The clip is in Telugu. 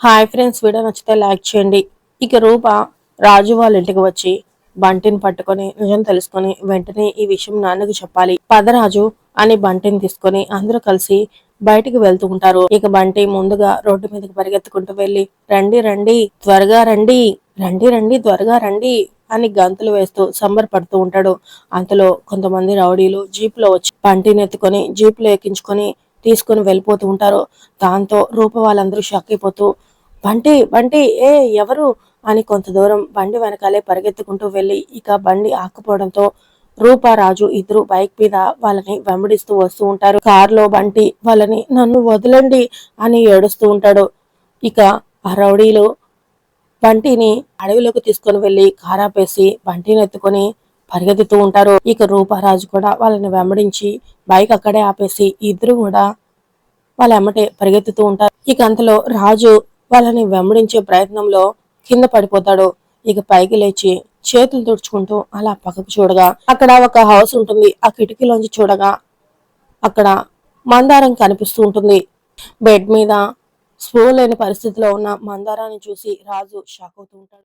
హాయ్ ఫ్రెండ్స్ వీడియో నచ్చితే లైక్ చేయండి. ఇక రూప రాజు వాళ్ళ ఇంటికి వచ్చి బంటిని పట్టుకొని నిజం తెలుసుకొని వెంటనే ఈ విషయం నాన్నకు చెప్పాలి. పదరాజు అని బంటిని తీసుకొని అందరూ కలిసి బయటికి వెళ్తూ ఉంటారు. ఇక బంటి ముందుగా రోడ్డు మీదకి పరిగెత్తుకుంటూ వెళ్ళి రండి రండి త్వరగా రండి రండి రండి త్వరగా రండి అని గంతులు వేస్తూ సంబరపడుతూ ఉంటాడు. అంతలో కొంతమంది రౌడీలు జీపులో వచ్చి బంటిని ఎత్తుకొని జీపులో ఎక్కించుకొని తీసుకొని వెళ్ళిపోతూ ఉంటారు. దాంతో రూప వాళ్ళందరూ షాక్ అయిపోతూ బండి బండి ఏ ఎవరు? అని కొంత దూరం బండి వెనకాలే పరిగెత్తుకుంటూ వెళ్ళి ఇక బండి ఆకపోవడంతో రూపారాజు ఇద్దరు బైక్ మీద వాళ్ళని వెంబడిస్తూ వస్తూ ఉంటారు. కారులో బంటి వాళ్ళని నన్ను వదలండి అని ఏడుస్తూ ఉంటాడు. ఇక ఆ రౌడీలు బంటిని అడవిలోకి తీసుకొని వెళ్ళి కారాపేసి బంటిని ఎత్తుకొని పరిగెత్తుతూ ఉంటారు. ఇక రూపారాజు కూడా వాళ్ళని వెంబడించి బైక్ అక్కడే ఆపేసి ఇద్దరు కూడా వాళ్ళ ఎమ్మటే పరిగెత్తుతూ ఉంటారు. ఇక అంతలో రాజు వాళ్ళని వెంబడించే ప్రయత్నంలో కింద పడిపోతాడు. ఇక పైకి లేచి చేతులు తుడుచుకుంటూ అలా పక్కకు చూడగా అక్కడ ఒక హౌస్ ఉంటుంది. ఆ కిటికీలోంచి చూడగా అక్కడ మందారం కనిపిస్తూ ఉంటుంది. బెడ్ మీద స్పూ లేని పరిస్థితిలో ఉన్న మందారాన్ని చూసి రాజు షాక్ అవుతూ ఉంటాడు.